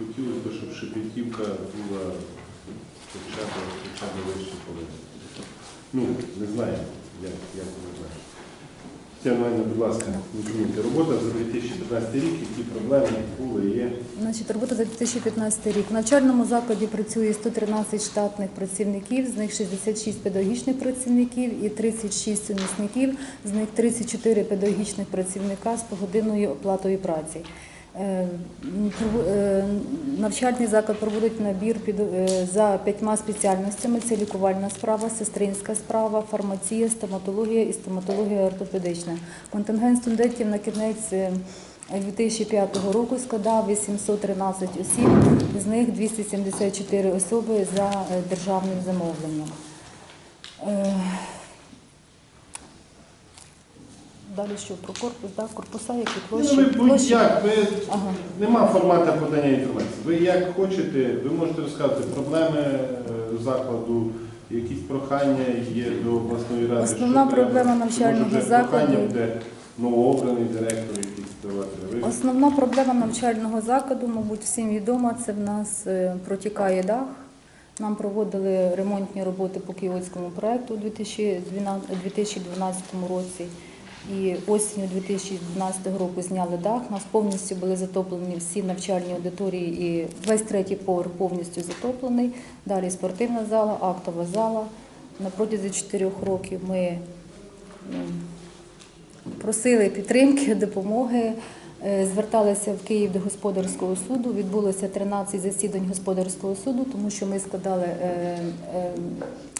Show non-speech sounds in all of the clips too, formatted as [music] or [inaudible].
хотілося б, щоб Шепетівка була хоча б, хоча б вище половини. Ну, не знаю, як, як ви знаєте. Тетяна Іванівна, будь ласка, інформуйте. Робота за 2015 рік, які проблеми були, є. Значить, робота за 2015 рік. В навчальному закладі працює 113 штатних працівників, з них 66 педагогічних працівників і 36 сумісників, з них 34 педагогічних працівника з погодинною оплатою праці. Е, е, Навчальний заклад проводить набір е, за п'ятьма спеціальностями: це лікувальна справа, сестринська справа, фармація, стоматологія і стоматологія ортопедична. Контингент студентів на кінець е, 2005 року складав 813 осіб, з них 274 особи за державним замовленням. Далі що про корпус, да? корпуса, які площі? Ну, ви будь-як, ви Ага. нема формату подання інформації. Ви як хочете, ви можете розказати проблеми е, закладу, якісь прохання є до обласної ради. Основна що треба? проблема Чи, навчального закладу- буде новообраний директор якийсь давати. Основна проблема навчального закладу, мабуть, всім відома, це в нас е, протікає дах. Нам проводили ремонтні роботи по кіотському проекту у 2012 2012 році. І осінню 2012 року зняли дах. У нас повністю були затоплені всі навчальні аудиторії і весь третій поверх повністю затоплений. Далі спортивна зала, актова зала. На протязі чотирьох років ми просили підтримки, [laughs] допомоги. Е, Зверталися в Київ до господарського суду. Відбулося 13 засідань господарського суду, тому що ми складали е, е,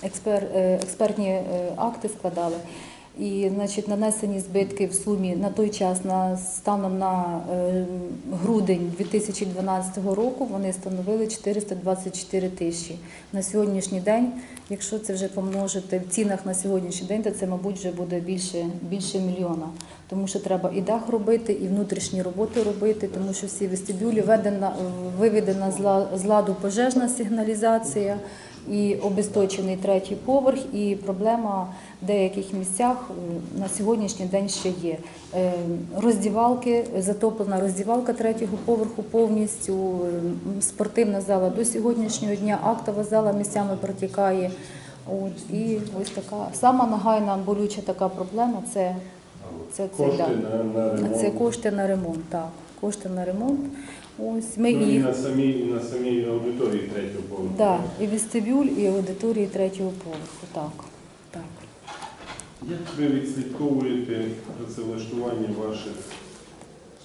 експер, експертні акти складали. І значить, нанесені збитки в сумі на той час, на станом на е, грудень 2012 року, вони становили 424 тисячі. На сьогоднішній день, якщо це вже помножити в цінах на сьогоднішній день, то це, мабуть, вже буде більше, більше мільйона. Тому що треба і дах робити, і внутрішні роботи робити, тому що всі вестибюлі введена, виведена з ла- з ладу пожежна сигналізація і обесточений третій поверх, і проблема в деяких місцях на сьогоднішній день ще є. Е, Роздівалки, затоплена роздівалка третього поверху повністю, спортивна зала до сьогоднішнього дня, актова зала місцями протікає. От, і ось така сама нагайна болюча така проблема це, це, це, кошти да. на, на ремонт. це кошти на ремонт. Так, кошти на ремонт. Ось ми Ну, і їх. на самій, і на самій аудиторії третього поверху. Да, і вестибюль, і аудиторії третього поверху. Так. так. Як ви відслідковуєте працевлаштування ваших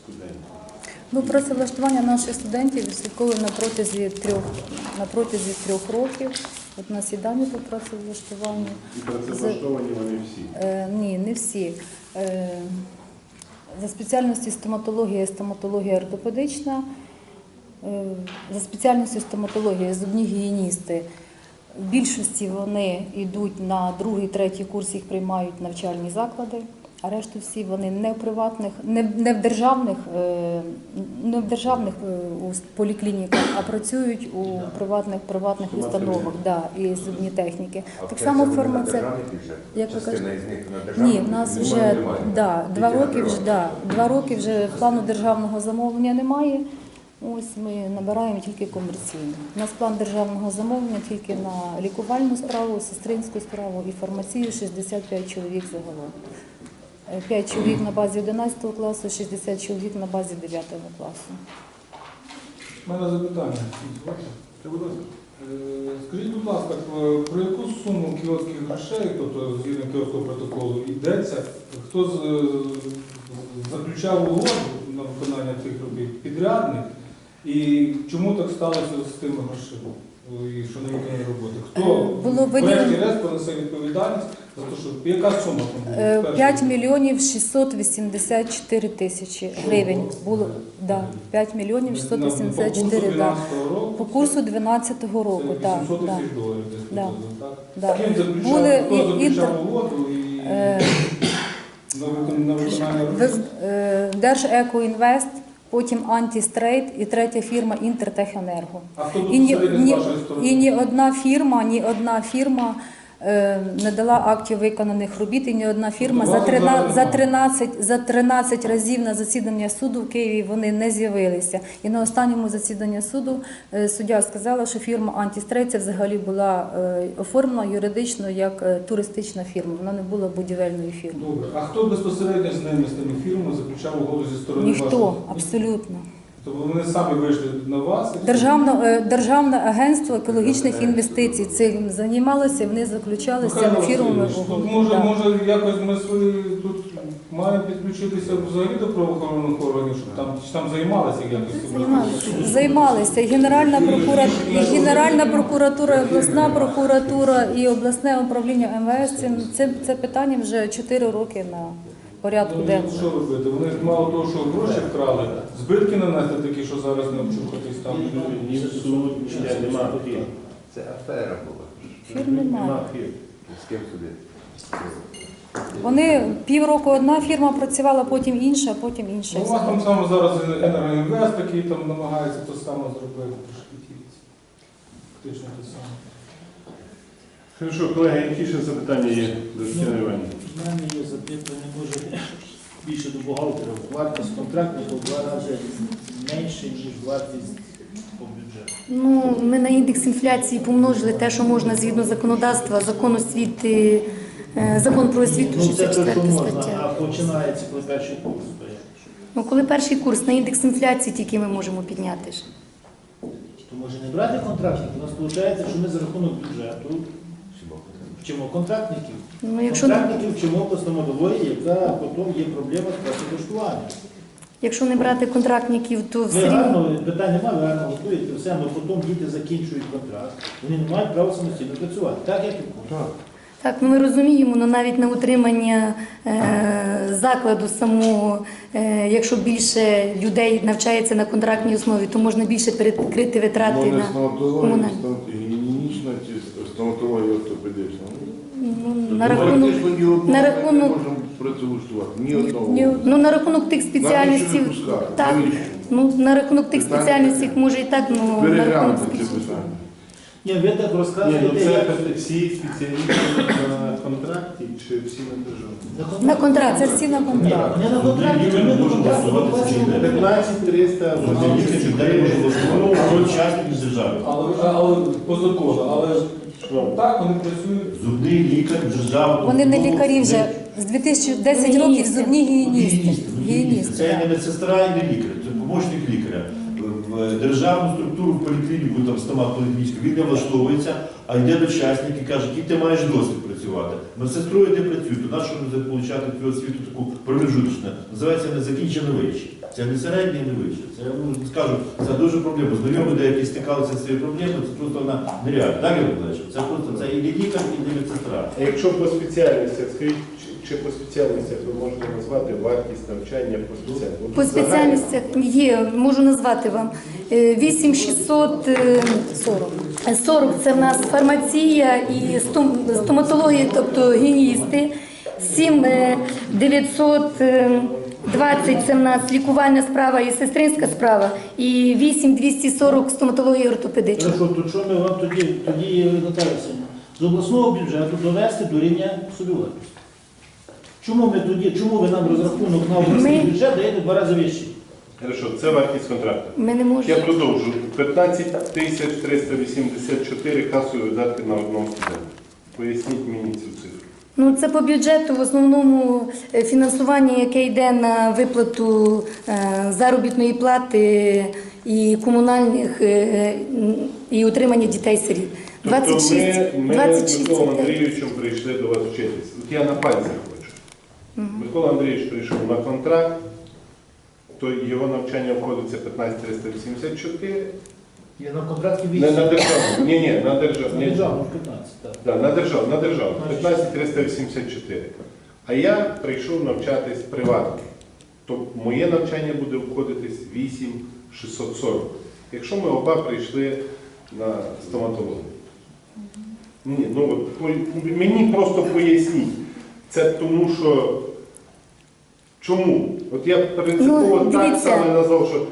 студентів? Ну, працевлаштування наших студентів відслідковуємо на протязі трьох на протязі трьох років. От нас і дані по працевлаштуванню. І працевлаштовані вони всі. Е, ні, не всі. Е, за спеціальністю стоматологія і стоматологія ортопедична. Е, за спеціальністю стоматологія зубні гігієністи. В більшості вони йдуть на другий, третій курс, їх приймають навчальні заклади, а решту всі вони не в приватних, не, не в державних, е, не в державних е, у поліклініках, а працюють у приватних приватних установах, да, і зубні техніки. Так само фармацевт. Як ви кажете? Ні, в нас вже немає. да, два роки вже да, два роки вже плану державного замовлення немає. Ось ми набираємо тільки комерційно. У нас план державного замовлення тільки на лікувальну справу, сестринську справу і фармацію 65 чоловік загалом. 5 чоловік на базі 11 класу, 60 чоловік на базі 9 класу. У мене запитання. Е, Скажіть, будь ласка, е, про яку суму кіотських грошей, тобто згідно кіотського протоколу, йдеться? Хто заключав угоду на виконання цих робіт? Підрядник? І чому так сталося з тими грошима? е, І що не виконали роботи? Хто Е, врешті-решт понесе відповідальність яка сума там була? Е, 5 мільйонів 684 тисячі гривень було. Да, 5 мільйонів На- 684, по да. По курсу 12-го року, так. Да, Да. да. Були і- інтер- і Е, е, Держекоінвест, потім Антістрейт і третя фірма Інтертехенерго. І ні, ні, і ні одна фірма, ні одна фірма е, не дала актів виконаних робіт, і ні одна фірма за Давайте 13, за 13, за 13 разів на засідання суду в Києві вони не з'явилися. І на останньому засіданні суду е, суддя сказала, що фірма Антістрей це взагалі була е, оформлена юридично як туристична фірма. Вона не була будівельною фірмою. Добре. А хто безпосередньо з ними, з тими фірмами, заключав угоду зі сторони Ніхто, вашої? абсолютно. Тобто вони самі вийшли на вас? Державне, е, Державне агентство екологічних інвестицій цим займалося, вони заключали з Михайло фірмами Васильович. Тут може, якось ми свої тут маємо підключитися взагалі до правоохоронних органів, щоб там, чи там займалися якось? Займалися. Займалися. Генеральна прокуратура, і Генеральна прокуратура, обласна прокуратура, і обласне управління МВС. Цим, це, це питання вже 4 роки на порядку Ну, і денному. що робити? Вони ж мало того, що гроші вкрали, збитки нанесли такі, що зараз не обчухатись там. Ні в суд, ні, нема фір. Це афера була. Фірм немає. Нема фір. З ким сюди? Вони півроку одна фірма працювала, потім інша, потім інша. Ну, у вас там саме зараз енергоінвест такий там намагається то саме зробити. Фактично те саме. Хорошо, колеги, які ще запитання є до Тетяни Іванівни? У мене є запитання, може більше до бухгалтера. Вартість контрактників в два рази менше, ніж вартість по бюджету. Ну, ми на індекс інфляції помножили те, що можна згідно законодавства, закон освіти, е, закон про освіту, Ну це те, що 64 можна, стаття. а починається коли перший курс. то як? Ну, коли перший курс на індекс інфляції тільки ми можемо підняти. ж. То може не брати контрактників? У нас виходить, що ми за рахунок бюджету вчимо контрактників. Ну, якщо, Контрактників вчимо по стоматології, яка потім є проблема з працевлаштуванням. якщо не брати контрактників, то Ви все рівно. гарно, питань немає, ви гарно готуєте все, але потім діти закінчують контракт, вони не мають права самостійно працювати. Так, як і курсі. Так, ну ми розуміємо, але навіть на утримання е, закладу самого, е, якщо більше людей навчається на контрактній основі, то можна більше перекрити витрати Ну, на комунальні. гігієнічна чи стоматологія ортопедична. Ну, на рахунок, на ми рахунок- не можемо працевлаштувати. Ні одного. ні ну на рахунок тих спеціальностей, так, ну на рахунок тих спеціальностей, може і так, ну на рахунок спеціальностей. Ні, ви так Ні, ну це як всі спеціалісти на контракті чи всі на державі? На контракт. Це всі на Ні, контракт. не на контракті, ми контракту доплачуємо. 15 300 Учасник держави. Але, але по закону, але так вони працюють. Зубний лікар держави. Вони не лікарі вже з 2010 років зубні гігієністи. Гігієністи. Це не медсестра і не лікар, це помічник лікаря. В державну структуру в поліклініку, там стоматологічну, він не влаштовується, а йде дочасник і каже, який ти маєш досвід працювати. Медсестрою не працює, то нащо не отримати цю освіту таку промежуточну? Називається незакінчене вище. Це не середнє, не вище. Це ну, скажу, це дуже проблема. Знайомі деякі стикалися з цією проблемою, це просто вона нереальна. Так я вважаю, це просто це і не лікар, і не медсестра. А якщо по спеціальностях, скажіть, чи- по спеціальностях ви можете назвати вартість навчання по спеціальності? По спеціальностях є, можу назвати вам е, 8640. Е, 40 це в нас фармація і стоматологія, тобто гіністи. 7900 20 – це в нас лікувальна справа і сестринська справа, і 8 – 240 – стоматологія ортопедична. Хорошо, то що ми вам тоді, тоді е, з обласного бюджету довести до рівня собівартості? Чому ми тоді, чому ви нам розрахунок на обласний Ми- бюджет даєте два рази вищий? Хорошо, це вартість контракту. Ми не Я продовжу. 15 тисяч 384 касові видатки на одному студента. Поясніть мені цю цифру. Ну, це по бюджету в основному е, фінансування, яке йде на виплату е, заробітної плати і комунальних е, і утримання дітей-сиріт. Тобто ми, ми 26 Миколою дітей. Андрійовичем прийшли до вас вчитись. От я на пальцях хочу. Микола Андрійович прийшов на контракт, то його навчання обходиться 15 384. Є на контракті Не 8. на державу. Ні, ні, на державу. На державну 15, так. Да, на державу, на державу. 15 384. А я прийшов навчатись приватно. То моє навчання буде обходитись 8 640. Якщо ми оба прийшли на стоматологію. Ні, ну от мені просто поясніть. Це тому, що чому? От я принципово Ну, так саме назвав, що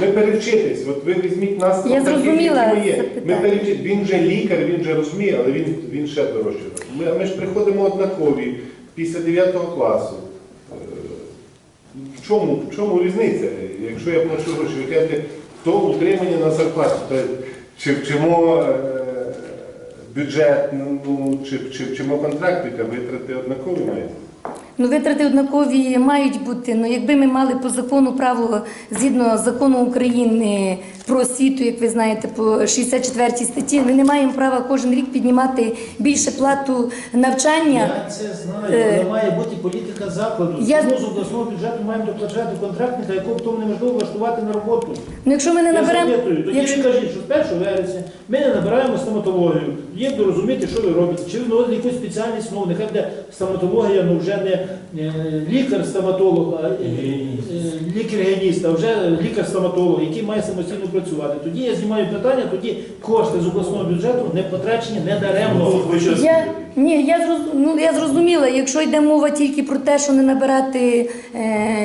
Ми перевчитись, от ви візьміть нас, Я такі, зрозуміла які ми є. Ми питання. перевчить, він же лікар, він же розуміє, але він, він ще дорожче. Ми, ми ж приходимо однакові після 9 класу. Е, В чому, в чому різниця? Якщо я плачу гроші, ви кажете, то утримання на зарплату, то чи вчимо е, бюджет, ну, чи, чи вчимо контрактика, витрати однакові мають? Ну, витрати однакові мають бути. Ну, якби ми мали по закону право згідно закону України про освіту, як ви знаєте, по 64 статті, ми не маємо права кожен рік піднімати більше плату навчання. Я це знаю, Е, але має бути політика закладу. я- Тому з обласного бюджету маємо доплачати контрактника, якого потім неможливо влаштувати на роботу. Ну, якщо ми не Я наберемо, запитую, тоді якщо... ви кажіть, що з 1 вересня ми не набираємо стоматологію. Є розуміти, що ви робите. Чи ви вводите якусь спеціальність, ну нехай буде стоматологія, ну вже не е, лікар-стоматолог, а е, е, лікар-геніст, а вже лікар-стоматолог, який має самостійно працювати. Тоді я знімаю питання, тоді кошти з обласного бюджету не потрачені, не даремно. Ну, Я, ні, я, зроз, ну, я зрозуміла, якщо йде мова тільки про те, що не набирати е,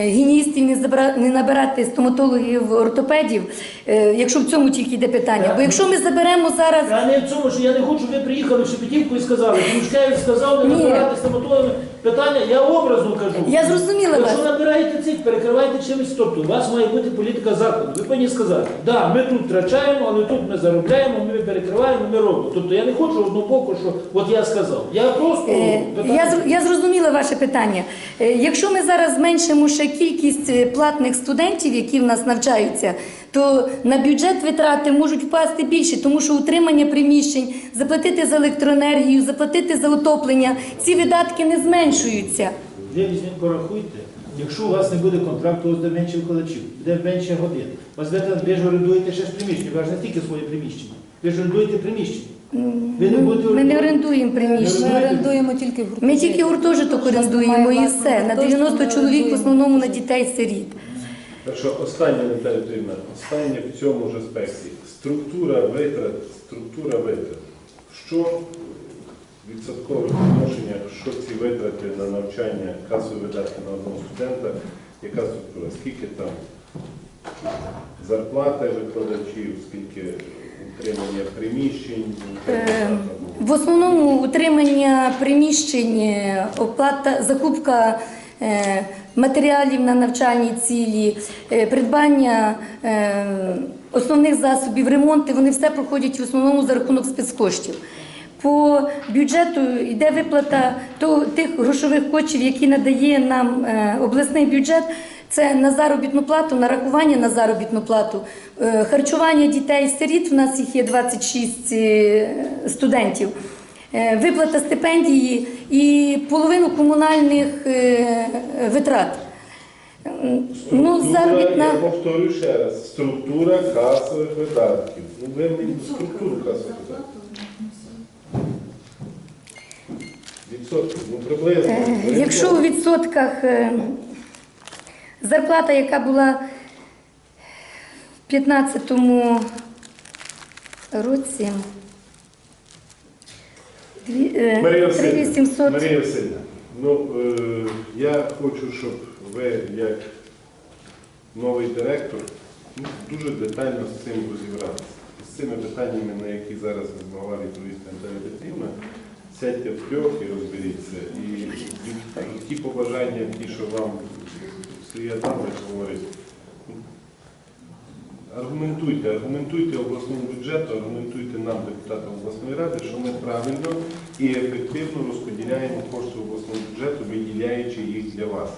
гіністів, не, забра, не набирати стоматологів, ортопедів, е, якщо в цьому тільки йде питання. Бо якщо ми заберемо зараз А не в цьому, що я не хочу, щоб ви приїхали в Шепетівку і сказали, Клушкевич сказав, не Ні. набирати стоматологами. Питання, я образно кажу. Я зрозуміла Якщо вас. набираєте цих, перекривайте чимось, тобто у вас має бути політика закладу. Ви повинні сказати, да, ми тут втрачаємо, але тут ми заробляємо, ми перекриваємо, ми робимо. Тобто я не хочу одного боку, що от я сказав. Я просто Е, Я, я зрозуміла ваше питання. Е, Якщо ми зараз зменшимо ще кількість е, платних студентів, які в нас навчаються, то на бюджет витрати можуть впасти більше, тому що утримання приміщень, заплатити за електроенергію, заплатити за отоплення, ці видатки не зменшуються. Ви візьміть, порахуйте. Якщо у вас не буде контракту, у вас буде менше викладачів, буде менше годин. Вас ви ж орендуєте ще ж приміщення, ви ж не тільки своє приміщення. Ви ж орендуєте приміщення. Ви не будете Ми не орендуємо приміщення. Ми орендуємо тільки гуртожиток. Ми тільки гуртожиток орендуємо і все. На 90 чоловік в основному на дітей-сиріт. Так що останнє Наталя Петрівна, останнє в цьому ж аспекті. Структура витрат, структура витрат. Що відсоткове відношення, що ці витрати на навчання, касові видатки на одного студента, яка структура? Скільки там зарплати викладачів, скільки утримання приміщень? Е, В основному утримання приміщень, е, оплата, закупка е, матеріалів на навчальні цілі, придбання основних засобів, ремонти, вони все проходять в основному за рахунок спецкоштів. По бюджету йде виплата тих грошових коштів, які надає нам обласний бюджет. Це на заробітну плату, нарахування на заробітну плату, е, харчування дітей-сиріт. У нас їх є 26 е, студентів. е, Виплата стипендії і половину комунальних витрат. Ну, Структура, заробітна Я повторюю ще раз, структура касових видатків. Ну, ви мені структуру касових видатків. Відсотки, ну приблизно. Якщо у відсотках зарплата, яка була в 15-му році, дві- е, Марія Васильівна, 3700, Марія Васильівна, ну е, я хочу, щоб ви, як новий директор, ну, дуже детально з цим розібралися. З цими питаннями, на які зараз змогла відповісти Наталя Петрівна, сядьте в трьох і розберіться. І ті побажання, ті, що вам Сергій Адамович говорить, Аргументуйте, аргументуйте обласному бюджету, аргументуйте нам, депутатам обласної ради, що ми правильно і ефективно розподіляємо кошти обласного бюджету, виділяючи їх для вас.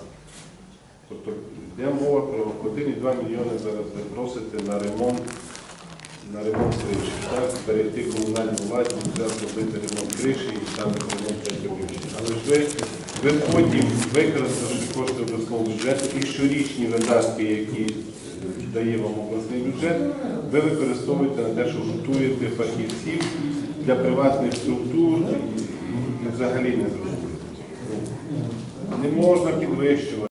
Тобто йде мова про 1,2 мільйони зараз ви просите на ремонт, на ремонт криші. Так, берегти комунальну власність, зараз ремонт криші і ставити ремонт приміщення. Але ж ви, ви потім, використавши кошти обласного бюджету і щорічні видатки, які дає вам обласний бюджет, ви використовуєте на те, що готуєте фахівців для приватних структур і взагалі не зрозуміло. Не можна підвищувати.